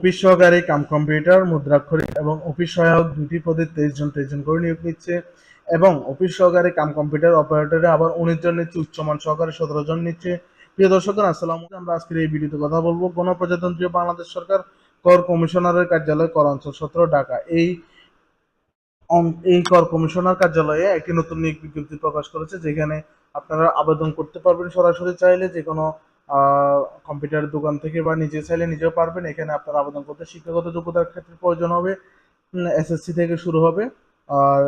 Office সহকারী cum computer মুদ্রাক্ষরিক এবং office সহায়ক দুটি পদে তেইশ জন তেইশ জন করে নিয়োগ নিচ্ছে এবং অফিস সহকারী কাম কম্পিউটার অপারেটরে আবার উনিশ জন নিচ্ছে, উচ্চমান সহকারী সতেরো জন নিচ্ছে। প্রিয় দর্শকগণ আসসালামু আমরা আজকের এই ভিডিওতে কথা বলব গণপ্রজাতন্ত্রী বাংলাদেশ সরকার কর কমিশনারের কার্যালয় কর অঞ্চল সতেরো, ঢাকা। এই এই কর কমিশনার কার্যালয়ে একটি নতুন নিয়োগ বিজ্ঞপ্তি প্রকাশ করেছে, যেখানে আপনারা আবেদন করতে পারবেন সরাসরি চাইলে যে কোনো কম্পিউটার দোকান থেকে বা নিজে চাইলে নিজেও পারবেন। এখানে আপনার আবেদন করতে শিক্ষাগত যোগ্যতার ক্ষেত্রে প্রয়োজন হবে এসএসসি থেকে শুরু হবে। আর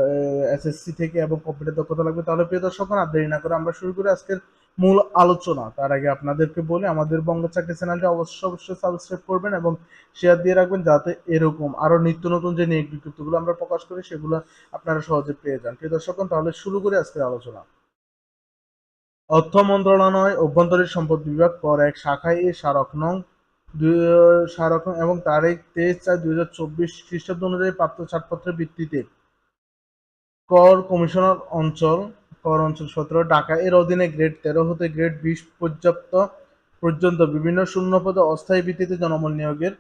এসএসসি থেকে এবং কম্পিউটার দক্ষতা লাগবে। তাহলে প্রিয় দর্শক, আর দেরি না করে আমরা শুরু করি আজকের মূল আলোচনা। তার আগে আপনাদেরকে বলি, আমাদের বঙ্গ চাকরি চ্যানেলটি অবশ্যই অবশ্যই সাবস্ক্রাইব করবেন এবং শেয়ার দিয়ে রাখবেন যাতে এরকম আরও নিত্য নতুন যে নিয়োগ বিজ্ঞপ্তিগুলো আমরা প্রকাশ করি, সেগুলো আপনারা সহজে পেয়ে যান। প্রিয় দর্শক, তাহলে শুরু করি আজকের আলোচনা। অর্থ মন্ত্রণালয়, অভ্যন্তরীণ সম্পদ বিভাগ, কর এক শাখায় এ স্মারক নং স্মারক এবং তারিখ তেইশ চার দুই হাজার চব্বিশ খ্রিস্টাব্দ অনুযায়ী প্রাপ্ত ছাড়পত্রের ভিত্তিতে। কর কমিশনার অঞ্চল, কর অঞ্চল সতেরো, ঢাকা এর অধীনে গ্রেড তেরো হতে গ্রেড বিশ পর্যাপ্ত পর্যন্ত বিভিন্ন শূন্য পদে অস্থায়ী ভিত্তিতে জনবল নিয়োগের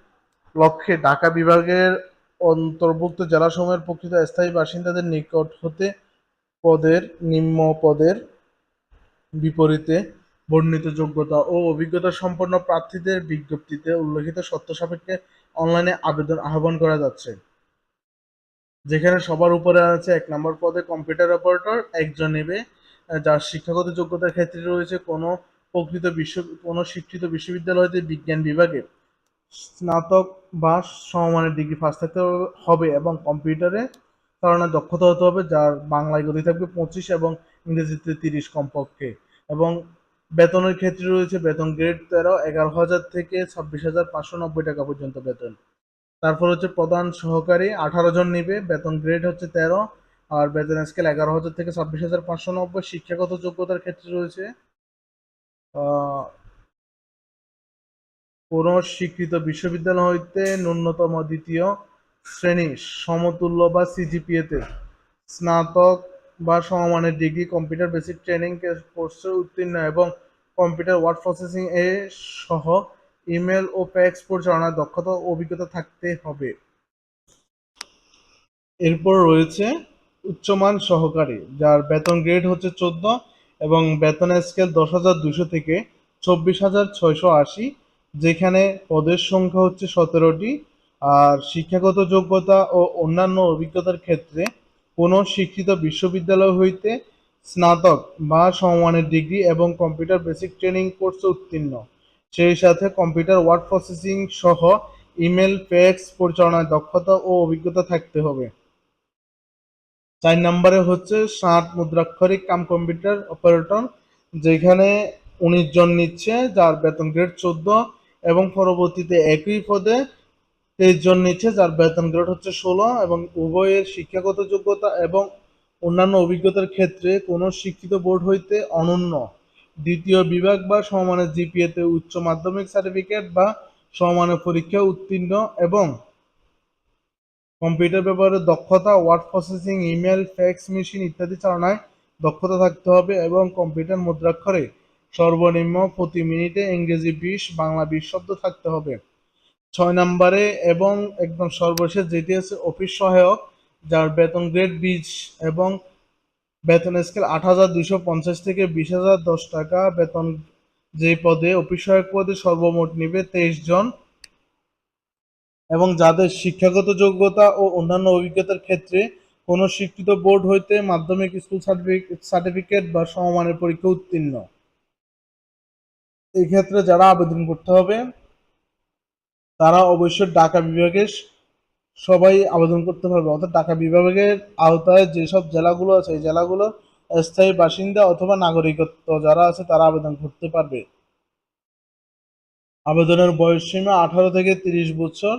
লক্ষ্যে ঢাকা বিভাগের অন্তর্ভুক্ত জেলাসমূহের প্রকৃত স্থায়ী বাসিন্দাদের নিকট হতে পদের, নিম্ন পদের বিপরীতে বর্ণিত যোগ্যতা ও অভিজ্ঞতা সম্পন্ন প্রার্থীদের বিজ্ঞপ্তিতে উল্লেখিত সত্য সাপেক্ষে অনলাইনে আবেদন আহ্বান করা যাচ্ছে। যেখানে সবার উপরে আছে এক নম্বর পদে কম্পিউটার অপারেটর, একজন নেবে যার শিক্ষাগত যোগ্যতার ক্ষেত্রে রয়েছে কোনো প্রকৃত বিশ্ব, কোনো শিক্ষিত বিশ্ববিদ্যালয় হতে বিজ্ঞান বিভাগে। স্নাতক বা সমমানের ডিগ্রি পাস থাকতে হবে এবং কম্পিউটারে চালানোর দক্ষতা হতে হবে, যার বাংলায় গতি থাকবে পঁচিশ এবং ইংরেজিতে তিরিশ কমপক্ষে। এবং বেতনের ক্ষেত্রে রয়েছে বেতন গ্রেড তেরো, এগারো হাজার থেকে ছাব্বিশ হাজার পাঁচশো নব্বই টাকা পর্যন্ত বেতন। তারপর হচ্ছে প্রধান সহকারী, আঠারো জন নিবে, বেতন গ্রেড হচ্ছে তেরো, আর বেতন স্কেল এগারো হাজার থেকে ছাব্বিশ হাজার পাঁচশো নব্বই। শিক্ষাগত যোগ্যতার ক্ষেত্রে রয়েছে কোন স্বীকৃত বিশ্ববিদ্যালয় হইতে ন্যূনতম দ্বিতীয় শ্রেণি, সমতুল্য বা সিজিপিএতে স্নাতক বা সমমানের ডিগ্রি কম্পিউটার বেসিক ট্রেনিং কোর্সে উত্তীর্ণ এবং কম্পিউটার ওয়ার্ড প্রসেসিং এ সহ ইমেল ও ফ্যাক্স পরিচালনার দক্ষতা অভিজ্ঞতা থাকতে হবে। এরপর রয়েছে উচ্চমান সহকারী, যার বেতন গ্রেড হচ্ছে চোদ্দ এবং বেতন স্কেল দশ হাজার দুশো থেকে চব্বিশ হাজার ছয়শো আশি, যেখানে পদের সংখ্যা হচ্ছে সতেরোটি। আর শিক্ষাগত যোগ্যতা ও অন্যান্য অভিজ্ঞতার ক্ষেত্রে কোনো শিক্ষিত বিশ্ববিদ্যালয় হইতে স্নাতক বা সমমানের ডিগ্রি এবং কম্পিউটার বেসিক ট্রেনিং কোর্সে উত্তীর্ণ। সেই সাথে কম্পিউটার ওয়ার্ড প্রসেসিং সহ ইমেল ফ্যাক্স পরিচালনায় দক্ষতা ও অভিজ্ঞতা থাকতে হবে। চার নম্বরে হচ্ছে ষাট মুদ্রাক্ষরিক কাম কম্পিউটার অপারেটর, যেখানে উনিশ জন নিচ্ছে, যার বেতন গ্রেড চোদ্দ এবং পরবর্তীতে একই পদে তেইশ জন নিচ্ছে যার বেতন গ্রেড হচ্ছে ষোলো এবং উভয়ের শিক্ষাগত যোগ্যতা এবং অন্যান্য অভিজ্ঞতার ক্ষেত্রে কোনো শিক্ষিত বোর্ড হইতে অনন্য। দ্বিতীয় বিভাগ বা সমমানের জিপিএতে উচ্চ মাধ্যমিক সার্টিফিকেট বা সমমানের পরীক্ষা উত্তীর্ণ এবং কম্পিউটার ব্যবহারে দক্ষতা, word processing, email, fax machine ইত্যাদি চালনায় দক্ষতা থাকতে হবে এবং কম্পিউটার মুদ্রাক্ষরে সর্বনিম্ন প্রতি মিনিটে ইংরেজি বিশ, বাংলা বিশ শব্দ থাকতে হবে। ছয় নম্বরে এবং একদম সর্বশেষ যেটি আছে অফিস সহায়ক, যার বেতন গ্রেড বিশ এবং বেতন স্কেল আট হাজার দুশো পঞ্চাশ থেকে বিশ হাজার দশ টাকা। বেতন যে পদে, অফিস সহায়ক পদে সর্বমোট নিবে তেইশ জন। এবং যাদের শিক্ষাগত যোগ্যতা ও অন্যান্য অভিজ্ঞতার ক্ষেত্রে কোনো স্বীকৃত বোর্ড হইতে মাধ্যমিক স্কুল সার্টিফিকেট বা সমমানের পরীক্ষা উত্তীর্ণ। এক্ষেত্রে যারা আবেদন করতে হবে তারা অবশ্যই ঢাকা বিভাগের সবাই আবেদন করতে পারবে। অর্থাৎ ঢাকা বিভাগের আওতায় যেসব জেলাগুলো আছে, এই জেলাগুলো স্থায়ী বাসিন্দা অথবা নাগরিকত্ব যারা আছে তারা আবেদন করতে পারবে। আবেদনের বয়স সীমা আঠারো থেকে তিরিশ বছর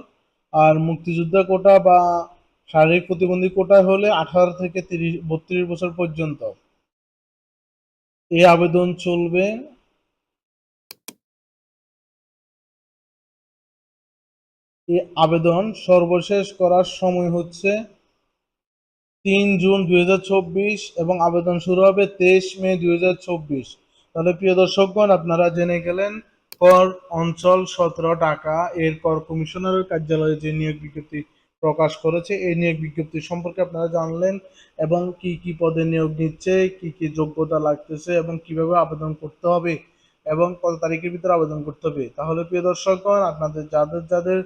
আর মুক্তিযোদ্ধা কোটা বা শারীরিক প্রতিবন্ধী কোটা হলে আঠারো থেকে তিরিশ, বত্রিশ বছর পর্যন্ত। এই আবেদন চলবে এই আবেদন সর্বশেষ করার সময় হচ্ছে তিন জুন দুই হাজার চব্বিশ এবং আবেদন শুরু হবে তেইশ মে দুই হাজার চব্বিশ। তাহলে প্রিয় দর্শকগণ, আপনারা জেনে গেলেন, কর অঞ্চল সতেরো টাকা। এর কর কমিশনারের কার্যালয়ে যে নিয়োগ বিজ্ঞপ্তি প্রকাশ করেছে, এই নিয়োগ বিজ্ঞপ্তি সম্পর্কে আপনারা জানলেন এবং কি কি পদে নিয়োগ নিচ্ছে, কি কি যোগ্যতা লাগতেছে এবং কীভাবে আবেদন করতে হবে এবং কত তারিখের ভিতরে আবেদন করতে হবে। তাহলে প্রিয় দর্শকগণ, আপনাদের যাদের যাদের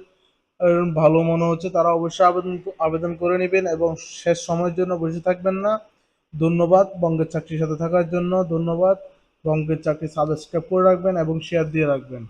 ভালো মনে হচ্ছে, তারা অবশ্যই আবেদন আবেদন করে নেবেন এবং শেষ সময়ের জন্য বসে থাকবেন না। ধন্যবাদ বঙ্গের চাকরির সাথে থাকার জন্য, ধন্যবাদ। বঙ্গের চাকরি সাবস্ক্রাইব করে রাখবেন এবং শেয়ার দিয়ে রাখবেন।